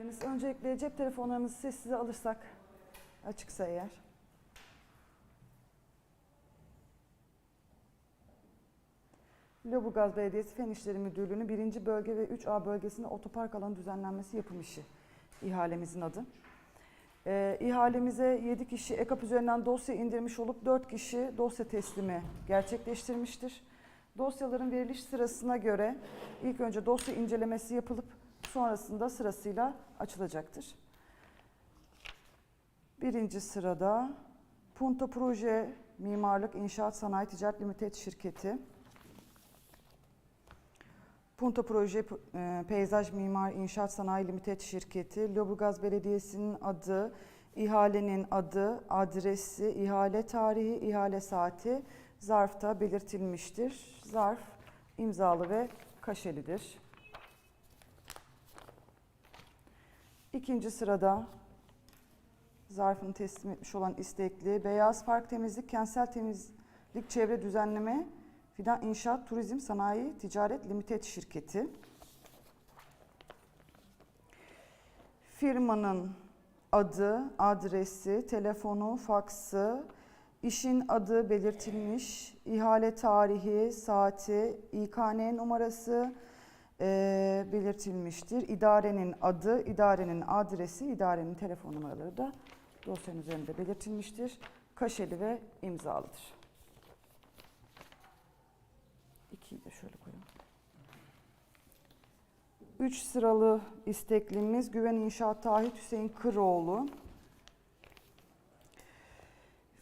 geldiniz. Öncelikle cep telefonlarımızı sessize alırsak, açıksa eğer. Lüleburgaz Belediyesi Fen İşleri Müdürlüğü'nün 1. bölge ve 3A bölgesinde otopark alanı düzenlenmesi yapım işi ihalemizin adı. Ee, ihalemize 7 kişi EKAP üzerinden dosya indirmiş olup 4 kişi dosya teslimi gerçekleştirmiştir. Dosyaların veriliş sırasına göre ilk önce dosya incelemesi yapılıp sonrasında sırasıyla açılacaktır. Birinci sırada Punto Proje Mimarlık İnşaat Sanayi Ticaret Limited şirketi. Punto Proje e, Peyzaj Mimar İnşaat Sanayi Limited şirketi, Lüleburgaz Belediyesi'nin adı, ihalenin adı, adresi, ihale tarihi, ihale saati zarfta belirtilmiştir. Zarf imzalı ve kaşelidir. İkinci sırada zarfını teslim etmiş olan istekli Beyaz Park Temizlik Kentsel Temizlik Çevre Düzenleme Fidan İnşaat Turizm Sanayi Ticaret Limited şirketi. Firmanın adı, adresi, telefonu, faksı, işin adı belirtilmiş, ihale tarihi, saati, İKN numarası e, belirtilmiştir. İdarenin adı, idarenin adresi, idarenin telefon numaraları da dosyanın üzerinde belirtilmiştir. Kaşeli ve imzalıdır. İkiyi de şöyle koyalım. Üç sıralı isteklimiz Güven İnşaat Tahit Hüseyin Kıroğlu.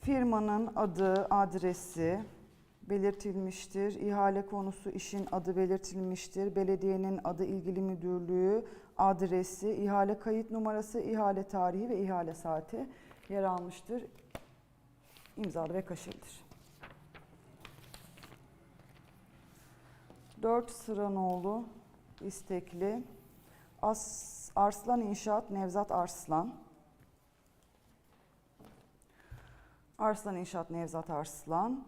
Firmanın adı, adresi belirtilmiştir. İhale konusu işin adı belirtilmiştir. Belediyenin adı ilgili müdürlüğü, adresi, ihale kayıt numarası, ihale tarihi ve ihale saati yer almıştır. İmzalı ve kaşelidir. 4 Sıranoğlu istekli. As, Arslan İnşaat Nevzat Arslan. Arslan İnşaat Nevzat Arslan.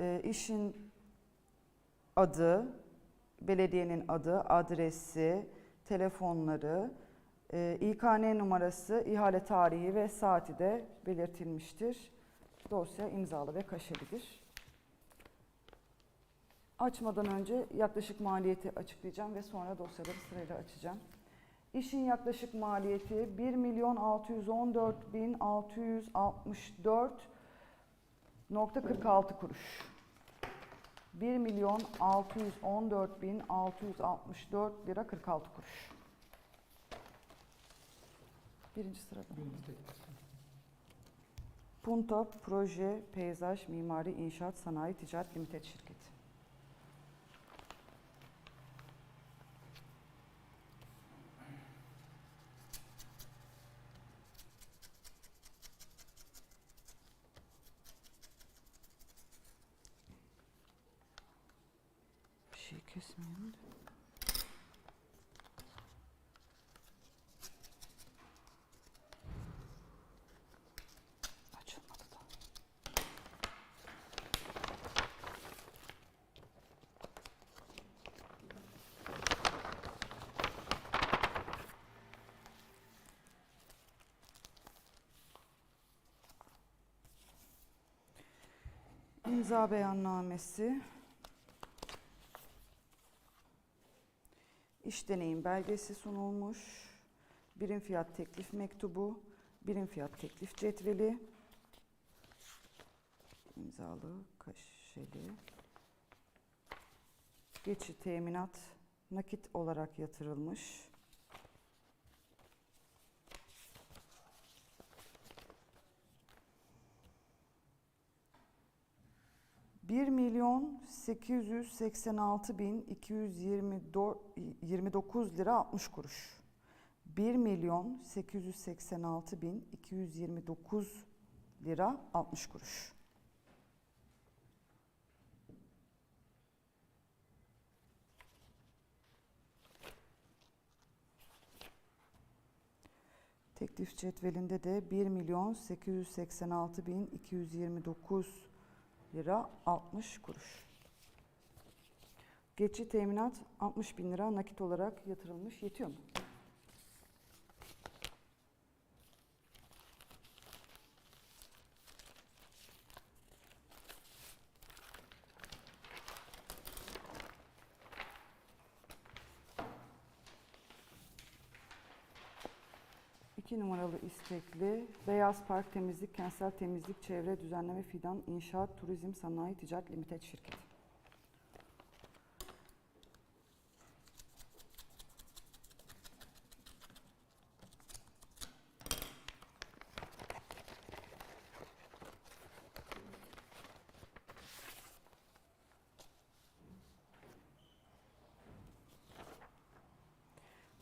E, işin adı, belediyenin adı, adresi, telefonları, e, İKN numarası, ihale tarihi ve saati de belirtilmiştir. Dosya imzalı ve kaşelidir. Açmadan önce yaklaşık maliyeti açıklayacağım ve sonra dosyaları sırayla açacağım. İşin yaklaşık maliyeti 1 milyon 614 bin 664 nokta 46 kuruş. 1 milyon 614 bin 664 lira 46 kuruş. Birinci sırada. Punta Proje Peyzaj Mimari İnşaat Sanayi Ticaret Limited şirketi. Kesmeyelim de. İmza beyannamesi. İş deneyim belgesi sunulmuş. Birim fiyat teklif mektubu, birim fiyat teklif cetveli, imzalı, kaşeli, geçit teminat nakit olarak yatırılmış. Bir milyon 886 bin 229 lira 60 kuruş. 1 milyon 886 bin 229 lira 60 kuruş. Teklif cetvelinde de 1 milyon 886 bin 229 lira 60 kuruş. Geçici teminat 60 bin lira nakit olarak yatırılmış. Yetiyor mu? 2 numaralı istekli Beyaz Park Temizlik, Kentsel Temizlik, Çevre Düzenleme Fidan İnşaat Turizm Sanayi Ticaret Limited Şirketi.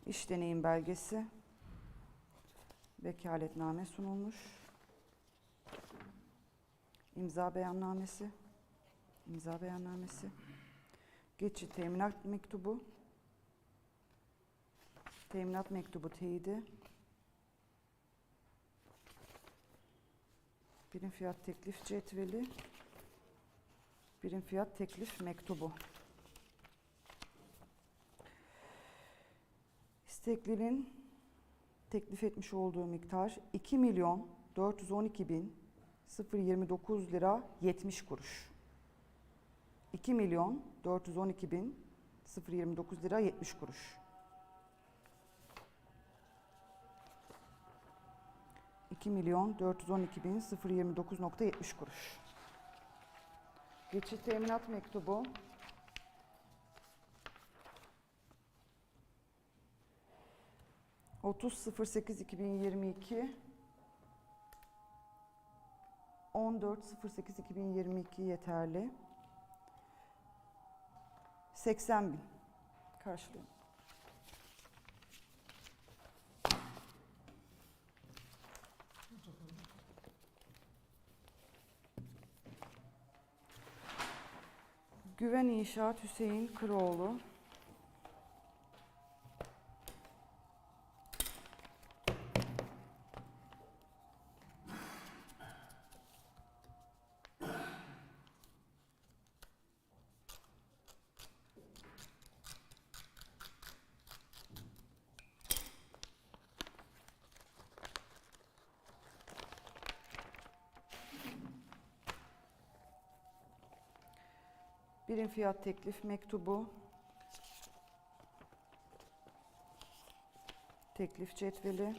İş deneyim belgesi, vekaletname sunulmuş, imza beyannamesi, imza beyannamesi, geçici teminat mektubu, teminat mektubu teyidi, birim fiyat teklif cetveli, birim fiyat teklif mektubu. İsteklinin teklif etmiş olduğu miktar 2 milyon 412 bin 029 lira 70 kuruş. 2 milyon 412 bin 029 lira 70 kuruş. 2 milyon 412 bin 029.70 kuruş. Geçici teminat mektubu 30.08.2022 14.08.2022 yeterli. 80 bin karşılıyorum. Güven İnşaat Hüseyin Kıroğlu Birim fiyat teklif mektubu. Teklif cetveli.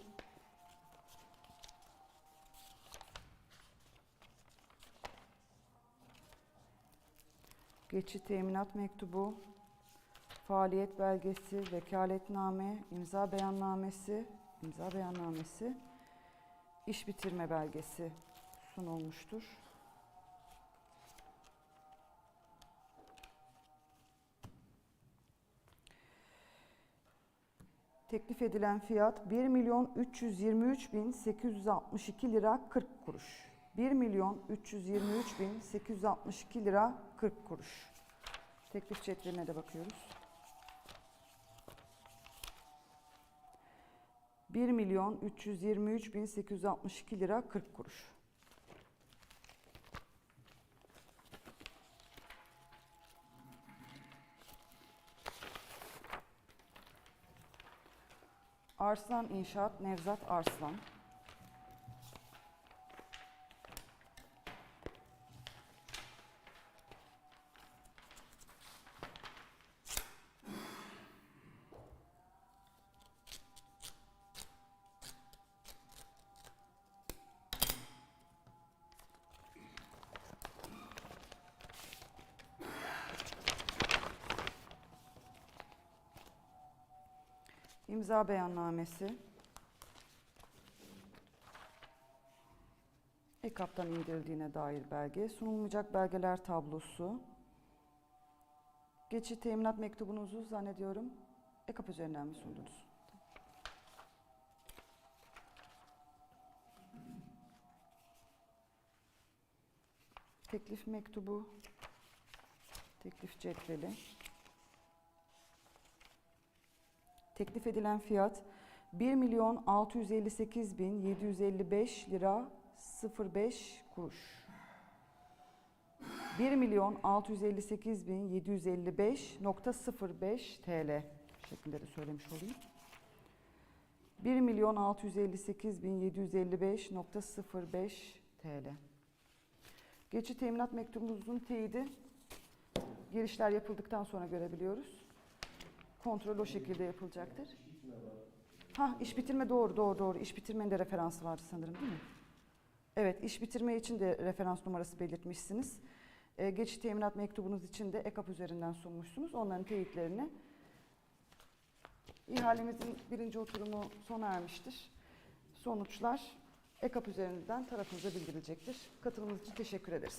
Geçici teminat mektubu. Faaliyet belgesi, vekaletname, imza beyannamesi, imza beyannamesi, iş bitirme belgesi sunulmuştur. Teklif edilen fiyat 1 milyon 323 bin 862 lira 40 kuruş. 1 milyon 323 bin 862 lira 40 kuruş. Teklif cetveline de bakıyoruz. 1 milyon 323 bin 862 lira 40 kuruş. Arslan İnşaat Nevzat Arslan. İmza beyannamesi. EKAP'tan indirildiğine dair belge. Sunulmayacak belgeler tablosu. Geçici teminat mektubunuzu zannediyorum EKAP üzerinden mi sundunuz? Teklif mektubu, teklif cetveli. Teklif edilen fiyat 1 milyon 658 bin 755 lira 05 kuruş. 1 milyon 658 bin 755.05 TL şeklinde de söylemiş olayım. 1 milyon 658 bin 755.05 TL. Geçici teminat mektubumuzun teyidi girişler yapıldıktan sonra görebiliyoruz. Kontrol o şekilde yapılacaktır. Ha iş bitirme doğru doğru doğru. İş bitirmenin de referansı vardı sanırım değil mi? Evet iş bitirme için de referans numarası belirtmişsiniz. Ee, geçici teminat mektubunuz için de EKAP üzerinden sunmuşsunuz. Onların teyitlerini. İhalemizin birinci oturumu sona ermiştir. Sonuçlar EKAP üzerinden tarafınıza bildirilecektir. Katılımınız için teşekkür ederiz.